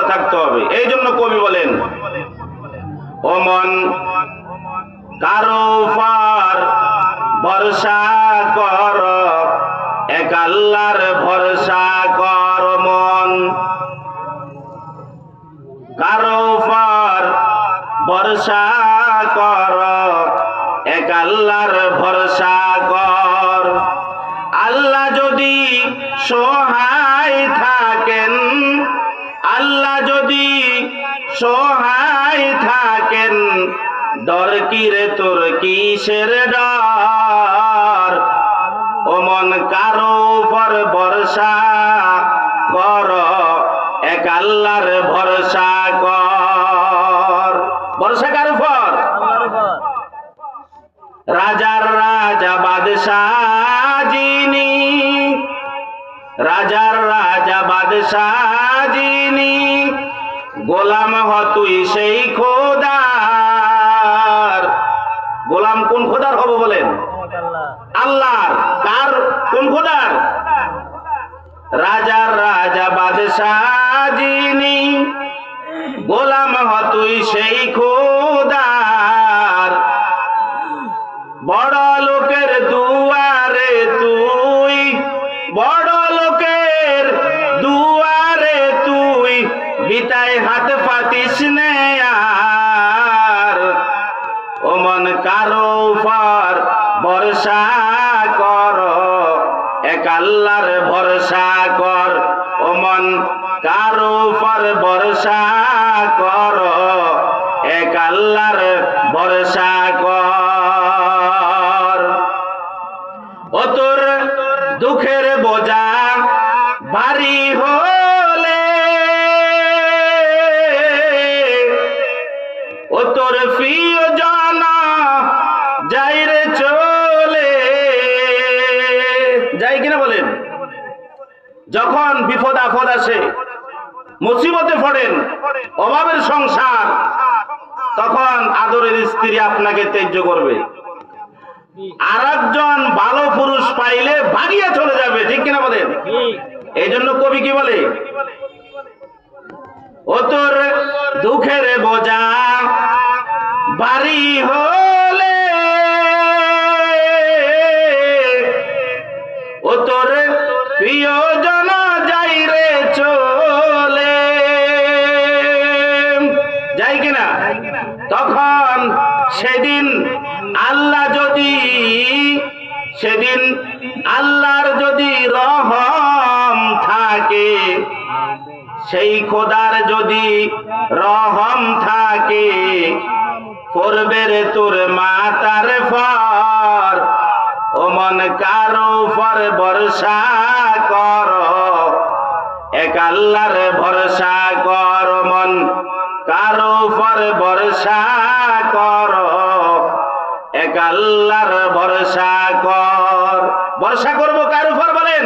উপর থাকতে হবে। এই জন্য কবি বলেন ও কারও উপর ভরসা কর, এক আল্লাহর ভরসা কর মন। কারও উপর ভরসা কর, এক আল্লাহর ভরসা কর। আল্লাহ যদি সহায় থাকেন আল্লাহ যদি সহায় থাকেন ডর কি রে তোর কিসের ডর? ও মন কারও উপর ভরসা কর, এক আল্লাহর ভরসা কর। ভরসা কার উপর? রাজার রাজা বাদশাহ যিনি, রাজার রাজা বাদশাহ যিনি গোলাম হ তুই সেই খোদার। গোলাম কোন খোদার হব বলেন? আল্লাহ কার? কোন খোদার? রাজার, রাজা, বাদশাহ যিনি গোলাম বিতায় হাত পাতিস নে আর। ও মন কারও উপর ভরসা কর। এক আল্লাহর ভরসা কর। ও মন কারও উপর ভরসা কর। এক আল্লাহর ভরসা কর। ও তোর দুঃখের বোঝা ভারী হলে তোর প্রিয় জানা যাই রে চলে। যাই কিনা বলেন। যখন বিপদ আপদ আসে, মুসিবতে পড়েন, অভাবের সংসার, তখন আদরের স্ত্রী আপনাকে ত্যায্য করবে। আর একজন ভালো পুরুষ পাইলে ভাগিয়ে চলে যাবে, ঠিক কিনা বলেন? এই জন্য কবি কি বলে? ও তোর দুঃখের বোঝা বাড়ি হলে ও তোর প্রিয়জন যাই রে চলে। যাই কিনা তখন সেদিন আল্লাহ যদি সেদিন আল্লাহর যদি রহম থাকে, সেই খোদার যদি রহম থাকে পড়বে রে তোর মাতার ফর। ও মন কারও ফর ভরসা কর। এক আল্লাহর ভরসা কর মন কারও ফর ভরসা কর। এক আল্লাহর ভরসা কর। ভরসা করব কার উপর বলেন?